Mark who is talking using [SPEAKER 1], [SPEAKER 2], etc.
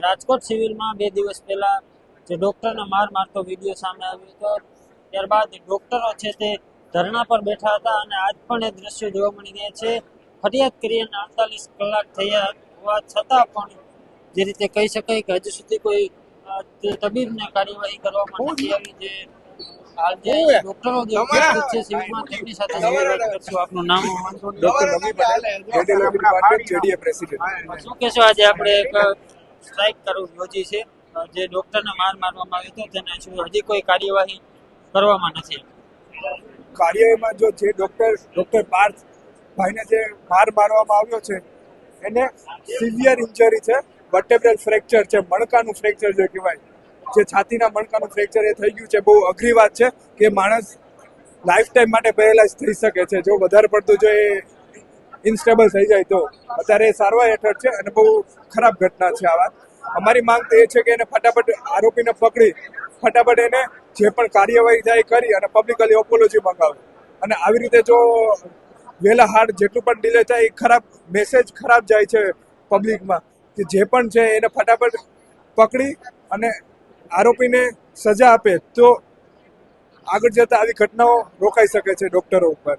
[SPEAKER 1] રાજકોટ સિવિલમાં બે દિવસ પહેલા જે ડોક્ટરને માર મારતો વીડિયો સામે આવ્યો હતો. ત્યારબાદ ડોક્ટરો છે તે ધરણા પર બેઠા હતા અને આજ પણ એ દ્રશ્યો જોવા મળી રહ્યા છે. ફરિયાદ કરીને અડતાલીસ કલાક થયા હોવા છતાં પણ જે રીતે કહી શકાય કે હજુ સુધી કોઈ તબીબને કાર્યવાહી કરવામાં નથી આવી જે હાલ જે ડોક્ટરો જે ઉપસ્થિત છે સિવિલમાં તેમની સાથે વાત કરશું. આપનું નામ
[SPEAKER 2] doctor Ravi Patel JDA president.
[SPEAKER 1] શું કહેશો આજે આપણે? એક સ્ટ્રાઇક કરવું યોજી છે. જે ડોક્ટરને માર મારવામાં આવ્યો હતો તેને શું હજી કોઈ કાર્યવાહી કરવામાં નથી
[SPEAKER 2] કાર્યવાહીમાં જો જે ડોક્ટર ડોક્ટર પાર્થ ભાઈને જે માર મારવામાં આવ્યો છે, એને સિવિયર ઇન્જરી છે, વર્ટેબ્રલ ફ્રેક્ચર છે, મણકાનું ફ્રેક્ચર જે કહેવાય, જે છાતીના મણકાનું ફ્રેક્ચર એ થઈ ગયું છે, બહુ અઘરી વાત છે કે માણસ લાઈફ ટાઈમ માટે પેરેલાઇઝ થઈ શકે છે. જો વધારે પડતું જો એ ઇન્સ્ટેબલ થઈ જાય તો અત્યારે સારવાર હેઠળ છે અને બહુ ખરાબ ઘટના છે આ વાત. અમારી માંગ તો એ છે કે એને ફટાફટ આરોપીને પકડી, ફટાફટ એને જે પણ કાર્યવાહી થાય કરી અને પબ્લિકલી ઓપોલોજી મંગાવે. અને આવી રીતે જો વહેલા હાર્ડ જેટલું પણ ડિલે થાય એ ખરાબ મેસેજ ખરાબ જાય છે પબ્લિકમાં કે જે પણ છે એને ફટાફટ પકડી અને આરોપીને સજા આપે તો આગળ જતા આવી ઘટનાઓ રોકાઈ શકે છે ડોક્ટરો ઉપર.